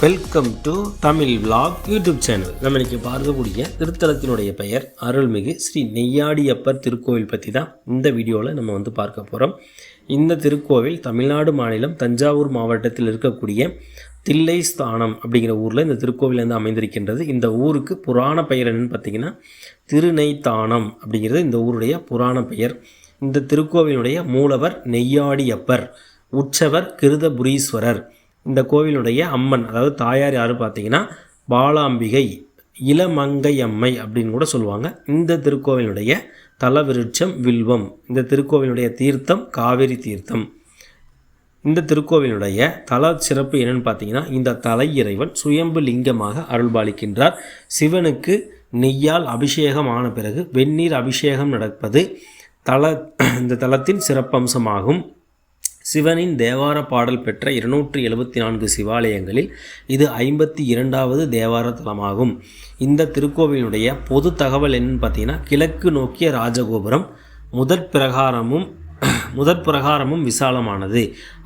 Welcome to Tamil vlog YouTube channel. நம்ம இன்னைக்கு பார்க்கக்கூடிய திருத்தலத்தினுடைய பெயர் அருள்மிகு ஸ்ரீ நெய்யாடியப்பர் திருக்கோவில் பற்றி தான் இந்த வீடியோவில் நம்ம வந்து பார்க்க போகிறோம் இந்த திருக்கோவில் தமிழ்நாடு மாநிலம் தஞ்சாவூர் மாவட்டத்தில் இருக்கக்கூடிய தில்லை ஸ்தானம் அப்படிங்கிற ஊரில் இந்த திருக்கோவில் வந்து அமைந்திருக்கின்றது. இந்த ஊருக்கு புராண பெயர் என்னன்னு பார்த்தீங்கன்னா திருநெய்த்தானம் அப்படிங்கிறது இந்த ஊருடைய புராண பெயர். இந்த திருக்கோவிலுடைய மூலவர் நெய்யாடியப்பர் உற்சவர் கிருதபுரீஸ்வரர். இந்த கோவிலுடைய அம்மன் அதாவது தாயார் யார் பார்த்தீங்கன்னா பாலாம்பிகை இளமங்கை அம்மை அப்படின்னு கூட சொல்லுவாங்க. இந்த திருக்கோவிலுடைய தலவிருட்சம் வில்வம் இந்த திருக்கோவிலுடைய தீர்த்தம் காவிரி தீர்த்தம். இந்த திருக்கோவிலுடைய தல சிறப்பு என்னன்னு பார்த்தீங்கன்னா இந்த தலை இறைவன் சுயம்பு லிங்கமாக அருள்பாலிக்கின்றார். சிவனுக்கு நெய்யால் அபிஷேகம் ஆன பிறகு வெந்நீர் அபிஷேகம் நடப்பது தல இந்த தலத்தின் சிறப்பம்சமாகும். சிவனின் தேவார பாடல் பெற்ற இருநூற்றி எழுபத்தி நான்கு சிவாலயங்களில் இது ஐம்பத்தி இரண்டாவது தேவார தலமாகும். இந்த திருக்கோவிலுடைய பொது தகவல் என்னன்னு பார்த்தீங்கன்னா கிழக்கு நோக்கிய ராஜகோபுரம் முதற் பிரகாரமும் முதற் பிரகாரமும் விசாலமானது.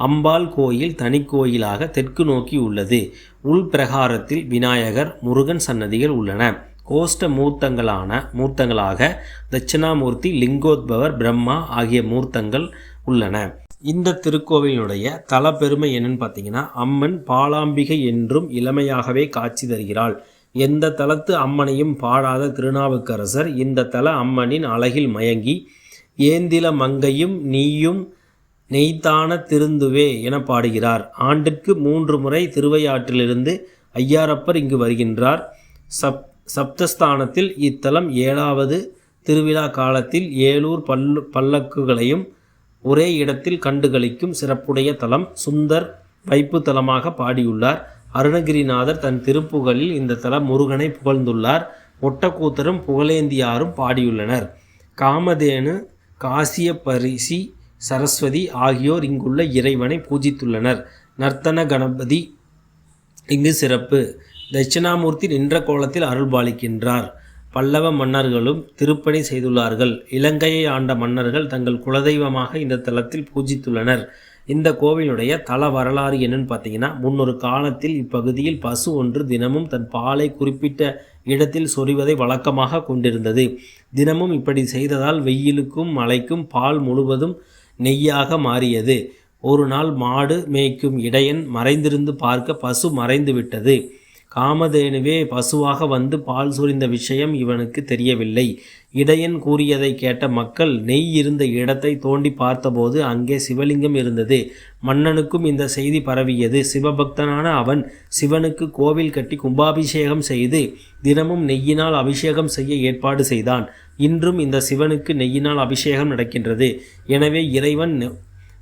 அம்பாள் கோயில் தனி கோயிலாக தெற்கு நோக்கி உள்ளது. உள் பிரகாரத்தில் விநாயகர் முருகன் சன்னதிகள் உள்ளன. கோஷ்ட மூர்த்தங்களான மூர்த்தங்களாக தட்சிணாமூர்த்தி லிங்கோத்பவர் பிரம்மா ஆகிய மூர்த்தங்கள் உள்ளன. இந்த திருக்கோவிலுடைய தல பெருமை என்னன்னு பார்த்தீங்கன்னா அம்மன் பாலாம்பிகை என்றும் இளமையாகவே காட்சி தருகிறாள். எந்த தலத்து அம்மனையும் பாடாத திருநாவுக்கரசர் இந்த தல அம்மனின் அழகில் மயங்கி ஏந்தில மங்கையும் நீயும் நெய்த்தான திருந்துவே என பாடுகிறார். ஆண்டிற்கு மூன்று முறை திருவையாற்றிலிருந்து ஐயாரப்பர் இங்கு வருகின்றார். சப் சப்தஸ்தானத்தில் இத்தலம் ஏழாவது திருவிழா காலத்தில் ஏழூர் பல்லு பல்லக்குகளையும் ஒரே இடத்தில் கண்டுகளிக்கும் சிறப்புடைய தலம் சுந்தர் வைப்பு தலமாக பாடியுள்ளார். அருணகிரிநாதர் தன் திருப்புகழில் இந்த தலம் முருகனை புகழ்ந்துள்ளார். ஒட்டக்கூத்தரும் புகழேந்தியாரும் பாடியுள்ளனர். காமதேனு காசிய பரிசி சரஸ்வதி ஆகியோர் இங்குள்ள இறைவனை பூஜித்துள்ளனர். நர்த்தன கணபதி இங்கு சிறப்பு. தட்சிணாமூர்த்தி நின்ற கோலத்தில் அருள்பாலிக்கின்றார். பல்லவ மன்னர்களும் திருப்பணி செய்துள்ளார்கள். இலங்கையை ஆண்ட மன்னர்கள் தங்கள் குலதெய்வமாக இந்த தலத்தில் பூஜித்துள்ளனர். இந்த கோவிலுடைய தல வரலாறு என்னன்னு பார்த்தீங்கன்னா முன்னொரு காலத்தில் இப்பகுதியில் பசு ஒன்று தினமும் தன் பாலை குறிப்பிட்ட இடத்தில் சொரிவதை வழக்கமாக கொண்டிருந்தது. தினமும் இப்படி செய்ததால் வெயிலுக்கும் மழைக்கும் பால் முழுவதும் நெய்யாக மாறியது. ஒரு நாள் மாடு மேய்க்கும் இடையன் மறைந்திருந்து பார்க்க பசு மறைந்து விட்டது காமதேனுவே பசுவாக வந்து பால் சுரிந்த விஷயம் இவனுக்கு தெரியவில்லை. இடையன் கூறியதை கேட்ட மக்கள் நெய் இருந்த இடத்தை தோண்டி பார்த்தபோது அங்கே சிவலிங்கம் இருந்தது. மன்னனுக்கும் இந்த செய்தி பரவியது. சிவபக்தனான அவன் சிவனுக்கு கோவில் கட்டி கும்பாபிஷேகம் செய்து தினமும் நெய்யினால் அபிஷேகம் செய்ய ஏற்பாடு செய்தான். இன்றும் இந்த சிவனுக்கு நெய்யினால் அபிஷேகம் நடக்கின்றது. எனவே இறைவன்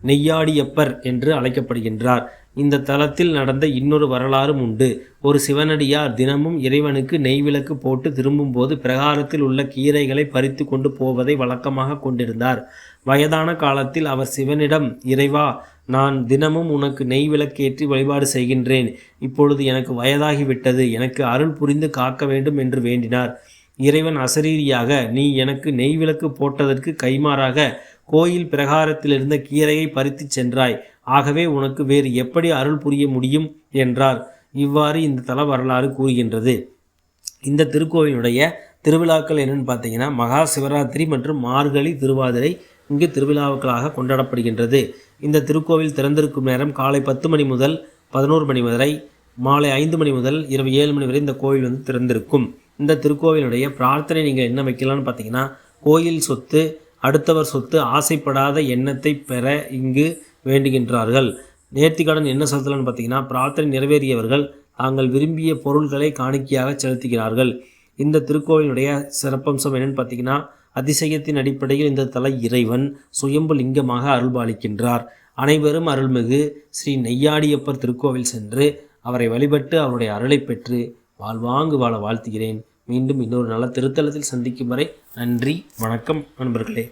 நெய்யாடியப்பர் என்று அழைக்கப்படுகின்றார். இந்த தலத்தில் நடந்த இன்னொரு வரலாறும் உண்டு. ஒரு சிவனடியார் தினமும் இறைவனுக்கு நெய் விளக்கு போட்டு திரும்பும்போது பிரகாரத்தில் உள்ள கீரைகளை பறித்து கொண்டு போவதை வழக்கமாக கொண்டிருந்தார். வயதான காலத்தில் அவர் சிவனிடம் இறைவா நான் தினமும் உனக்கு நெய் விளக்கேற்றி வழிபாடு செய்கின்றேன். இப்பொழுது எனக்கு வயதாகிவிட்டது. எனக்கு அருள் புரிந்து காக்க வேண்டும் என்று வேண்டினார். இறைவன் அசரீரியாக நீ எனக்கு நெய் விளக்கு போட்டதற்கு கைமாறாக கோயில் பிரகாரத்தில் இருந்த கீரையை பறித்து சென்றாய். ஆகவே உனக்கு வேறு எப்படி அருள் புரிய முடியும்? என்றார். இவ்வாறு இந்த தல வரலாறு கூறுகின்றது. இந்த திருக்கோவிலுடைய திருவிழாக்கள் என்னென்னு பார்த்தீங்கன்னா மகா சிவராத்திரி மற்றும் மார்கழி திருவாதிரை இங்கு திருவிழாக்களாக கொண்டாடப்படுகின்றது. இந்த திருக்கோவில் திறந்திருக்கும் நேரம் காலை பத்து மணி முதல் பதினோரு மணி வரை மாலை ஐந்து மணி முதல் இரவு ஏழு மணி வரை இந்த கோவில் வந்து திறந்திருக்கும். இந்த திருக்கோவிலுடைய பிரார்த்தனை நீங்கள் என்ன வைக்கலாம்னு பார்த்தீங்கன்னா கோயில் சொத்து அடுத்தவர் சொத்து ஆசைப்படாத எண்ணத்தை பெற இங்கு வேண்டுகின்றார்கள். நேர்த்திக்கடன் என்ன செலுத்தலன்னு பார்த்தீங்கன்னா பிரார்த்தனை நிறைவேறியவர்கள் தாங்கள் விரும்பிய பொருள்களை காணிக்கையாக செலுத்துகிறார்கள். இந்த திருக்கோவிலுடைய சிறப்பம்சம் என்னென்னு பார்த்தீங்கன்னா அதிசயத்தின் அடிப்படையில் இந்த தலை இறைவன் சுயம்பு லிங்கமாக அருள்பாலிக்கின்றார். அனைவரும் அருள்மிகு ஸ்ரீ நெய்யாடியப்பர் திருக்கோவில் சென்று அவரை வழிபட்டு அவருடைய அருளை பெற்று வாழ்வாங்கு வாழ வாழ்த்துகிறேன். மீண்டும் இன்னொரு நல்ல திருத்தலத்தில் சந்திக்கும் வரை நன்றி வணக்கம் நண்பர்களே.